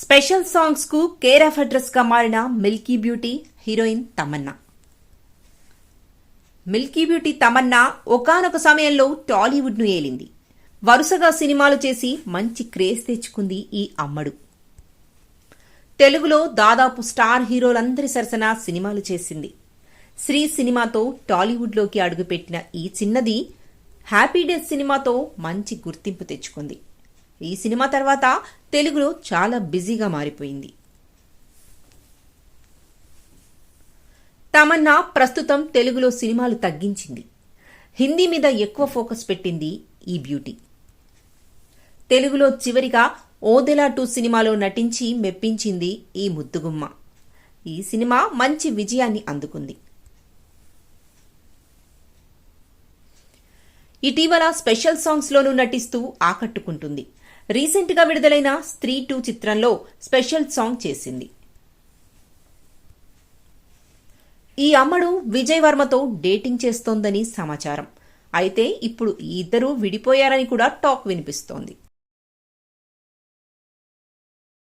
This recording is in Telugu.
స్పెషల్ సాంగ్స్కు కేర్ ఆఫ్ అడ్రస్గా మారిన milky beauty heroine Tamannaah. Milky beauty Tamannaah ఒకానొక సమయంలో టాలీవుడ్ను ఏలింది. వరుసగా సినిమాలు చేసి మంచి క్రేజ్ తెచ్చుకుంది ఈ అమ్మడు. తెలుగులో దాదాపు స్టార్ హీరోలందరి సరసన సినిమాలు చేసింది. శ్రీ సినిమాతో టాలీవుడ్లోకి అడుగుపెట్టిన ఈ చిన్నది హ్యాపీ డేస్ సినిమాతో మంచి గుర్తింపు తెచ్చుకుంది. ఈ సినిమా తర్వాత తెలుగులో చాలా బిజీగా మారిపోయింది. తమన్నా ప్రస్తుతం తెలుగులో సినిమాలు తగ్గించింది. హిందీ మీద ఎక్కువ ఫోకస్ పెట్టింది ఈ బ్యూటీ. తెలుగులో చివరిగా ఓదెలా టూ సినిమాలో నటించి మెప్పించింది ఈ ముద్దుగుమ్మ. ఈ సినిమా మంచి విజయాన్ని అందుకుంది. ఇటీవల స్పెషల్ సాంగ్స్లోనూ నటిస్తూ ఆకట్టుకుంటుంది. రీసెంట్గా విడుదలైన స్త్రీ టూ చిత్రంలో స్పెషల్ సాంగ్ చేసింది. ఈ అమ్మడు విజయ్ వర్మతో డేటింగ్ చేస్తోందని సమాచారం. అయితే ఇప్పుడు ఈ ఇద్దరూ విడిపోయారని కూడా టాక్ వినిపిస్తోంది.